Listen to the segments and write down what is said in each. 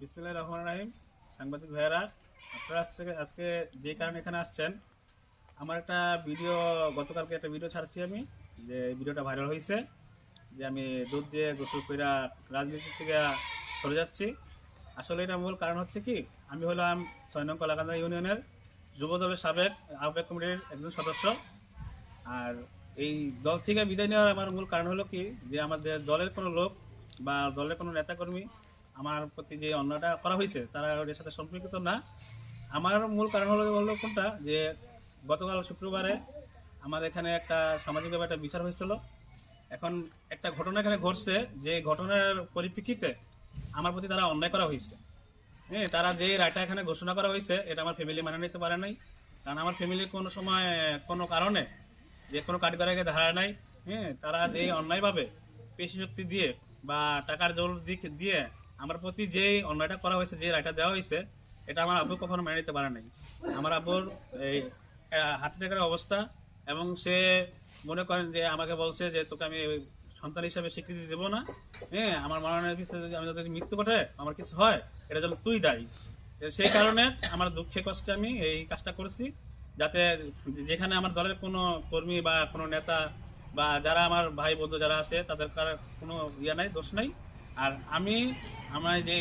বিসমুল্লাহ রহমান রাহিম। সাংবাদিক ভাইয়েরা, আপনারা আজকে যে কারণে এখানে আসছেন, আমার একটা ভিডিও গতকালকে একটা ভিডিও ছাড়ছি আমি, যে ভিডিওটা ভাইরাল হয়েছে, যে আমি দুধ দিয়ে গোসল কইরা রাজনীতি থেকে সরে যাচ্ছি। আসলে এটা মূল কারণ হচ্ছে কি, আমি হলাম ছয় নং কলাকান্দা ইউনিয়নের যুব দলের সাবেক আহ্বায়ক কমিটির একজন সদস্য। আর এই দল থেকে বিদায় নেওয়ার আমার মূল কারণ হলো কি, যে আমাদের দলের কোনো লোক বা দলের কোনো নেতাকর্মী আমার প্রতি যে অন্যটা করা হয়েছে, তারা ওদের সাথে সম্পর্কিত না। আমার মূল কারণ হলো হলো কোনটা? যে গতকাল শুক্রবারে আমার এখানে একটা সামাজিকভাবে একটা বিচার হয়েছিল। এখন একটা ঘটনা এখানে ঘটছে, যে ঘটনার পরিপ্রেক্ষিতে আমার প্রতি তারা অন্যায় করা হয়েছে। হ্যাঁ তারা যে রায়টা এখানে ঘোষণা করা হয়েছে, এটা আমার ফ্যামিলি মানে নিতে পারে নাই। কারণ আমার ফ্যামিলি কোনো সময়, কোনো কারণে যে কোনো কাঠগড়াকে ধারা নাই। হ্যাঁ তারা যে অন্যায়ভাবে পেশি শক্তি দিয়ে বা টাকার জোর দিক, দিয়ে আমার প্রতি যে অন্যায়টা করা হয়েছে, যে রায়টা দেওয়া হয়েছে, এটা আমার আব্বু কখনো মেনে নিতে পারে নাই। আমার আব্বুর এই হার্ট অ্যাটাকের অবস্থা এবং সে মনে করেন যে আমাকে বলছে যে তোকে আমি সন্তান হিসাবে স্বীকৃতি দেবো না। হ্যাঁ আমার মরণের পিছনে যদি আমি যদি মৃত্যু ঘটে, আমার কিছু হয়, এটা যেন তুই দায়ী। সেই কারণে আমার দুঃখে কষ্টে আমি এই কাজটা করেছি, যাতে যেখানে আমার দলের কোনো কর্মী বা কোনো নেতা বা যারা আমার ভাই বন্ধু যারা আছে, তাদের কার- কোনো ইয়ে নাই, দোষ নাই। আর আমি আমার যে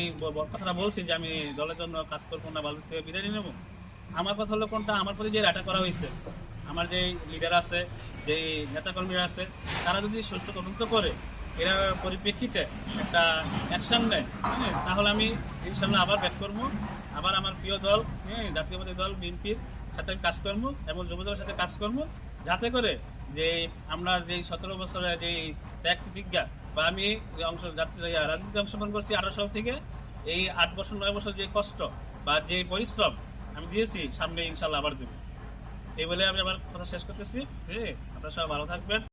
কথাটা বলছি যে আমি দলের জন্য কাজ করব না ভালো থেকে বিদায় নিয়ে নেব আমার কথা হলো কোনটা? আমার প্রতি যে রায়টা করা হয়েছে আমার যে লিডার আছে যে নেতাকর্মীরা আছে তারা যদি সুস্থ তদন্ত করে এরা পরিপ্রেক্ষিতে একটা অ্যাকশন নেয় হ্যাঁ, তাহলে আমি ইনশাল্লাহ আবার ব্যাক করব আবার আমার প্রিয় দল হ্যাঁ জাতীয়বাদী দল বিএনপির সাথে কাজ করব এবং যুবদলের সাথে কাজ করব যাতে করে যে আমরা যে সতেরো বছরে যে ত্যাগ প্রতিজ্ঞা বা আমি অংশ যাত্রী রাজনীতি অংশগ্রহণ করছি আঠারো সাল থেকে, এই আট বছর, নয় বছর যে কষ্ট বা যে পরিশ্রম আমি দিয়েছি, সামনে ইনশাল্লাহ আবার দেবো। এই বলে আমি আমার কথা শেষ করতেছি। হ্যাঁ আপনারা সবাই ভালো থাকবেন।